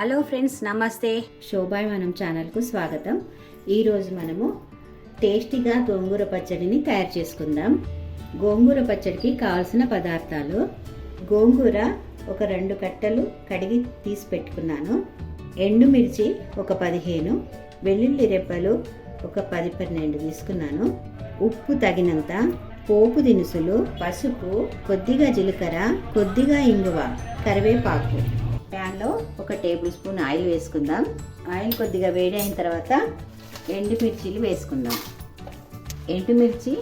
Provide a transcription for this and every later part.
Hello friends నమస్తే. శోభాయ్ మనం ఛానల్కు స్వాగతం. ఈరోజు మనము టేస్టీగా గోంగూర పచ్చడిని తయారు చేసుకుందాం. గోంగూర పచ్చడికి కావాల్సిన పదార్థాలు గోంగూర ఒక రెండు కట్టలు కడిగి తీసి పెట్టుకున్నాను. ఎండుమిర్చి ఒక పదిహేను వెల్లుల్లి రెబ్బలు ఒక పది పన్నెండు తీసుకున్నాను. ఉప్పు తగినంత పోపు దినుసులు పసుపు కొద్దిగా జీలకర్ర కొద్దిగా ఇంగువ కరివేపాకు. ప్యాన్లో ఒక టేబుల్ స్పూన్ ఆయిల్ వేసుకుందాం. ఆయిల్ కొద్దిగా వేడి అయిన తర్వాత ఎండుమిర్చీలు వేసుకుందాం. ఎండుమిర్చి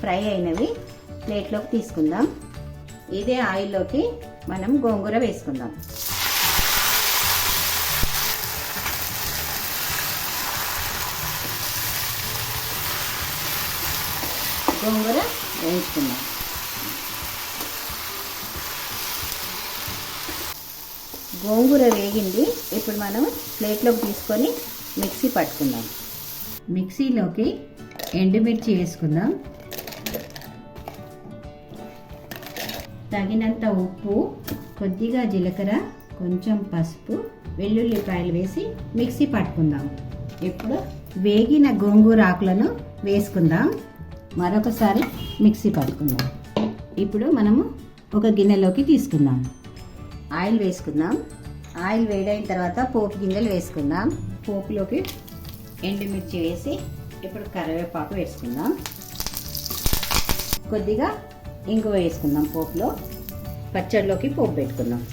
ఫ్రై అయినవి ప్లేట్లోకి తీసుకుందాం. ఇదే ఆయిల్లోకి మనం గోంగూర వేసుకుందాం. గోంగూర వేయించుకుందాం. గోంగూర వేగింది. ఇప్పుడు మనం ప్లేట్లోకి తీసుకొని మిక్సీ పట్టుకుందాం. మిక్సీలోకి ఎండుమిర్చి వేసుకుందాం. తగినంత ఉప్పు కొద్దిగా జీలకర్ర కొంచెం పసుపు వెల్లుల్లిపాయలు వేసి మిక్సీ పట్టుకుందాం. ఇప్పుడు వేగిన గోంగూర ఆకులను వేసుకుందాం. మరొకసారి మిక్సీ పట్టుకుందాం. ఇప్పుడు మనము ఒక గిన్నెలోకి తీసుకుందాం. ఆయిల్ వేసుకుందాం. ఆయిల్ వేడైన తర్వాత పోపు గింజలు వేసుకుందాం. పోపులోకి ఎండుమిర్చి వేసి ఇప్పుడు కరివేపాకు వేసుకుందాం. కొద్దిగా ఇంగువ వేసుకుందాం పోపులో. పచ్చడిలోకి పోపు పెట్టుకుందాం.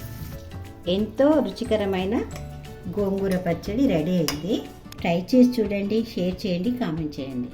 ఎంతో రుచికరమైన గోంగూర పచ్చడి రెడీ అయింది. ట్రై చేసి చూడండి షేర్ చేయండి కామెంట్ చేయండి.